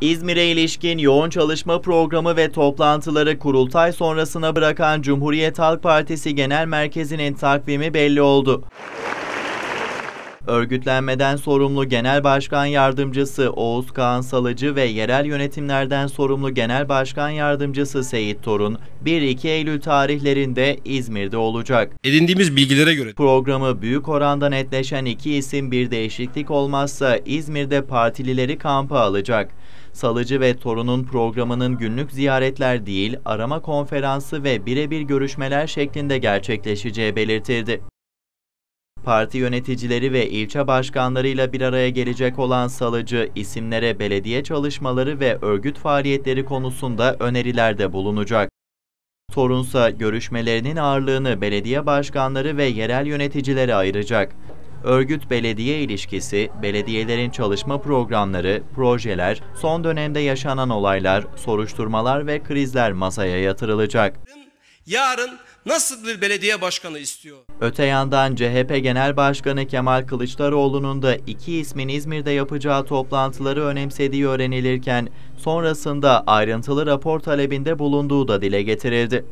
İzmir'e ilişkin yoğun çalışma programı ve toplantıları kurultay sonrasına bırakan Cumhuriyet Halk Partisi Genel Merkezi'nin takvimi belli oldu. Örgütlenmeden sorumlu Genel Başkan Yardımcısı Oğuz Kağan Salıcı ve yerel yönetimlerden sorumlu Genel Başkan Yardımcısı Seyit Torun 1-2 Eylül tarihlerinde İzmir'de olacak. Edindiğimiz bilgilere göre Programı büyük oranda netleşen iki isim bir değişiklik olmazsa İzmir'de partilileri kampa alacak. Salıcı ve Torun'un programının günlük ziyaretler değil, arama konferansı ve birebir görüşmeler şeklinde gerçekleşeceği belirtildi. Parti yöneticileri ve ilçe başkanlarıyla bir araya gelecek olan Salıcı, isimlere belediye çalışmaları ve örgüt faaliyetleri konusunda önerilerde bulunacak. Torunsa görüşmelerinin ağırlığını belediye başkanları ve yerel yöneticilere ayıracak. Örgüt belediye ilişkisi, belediyelerin çalışma programları, projeler, son dönemde yaşanan olaylar, soruşturmalar ve krizler masaya yatırılacak. Yarın nasıl bir belediye başkanı istiyor? Öte yandan CHP Genel Başkanı Kemal Kılıçdaroğlu'nun da iki ismin İzmir'de yapacağı toplantıları önemsediği öğrenilirken sonrasında ayrıntılı rapor talebinde bulunduğu da dile getirildi.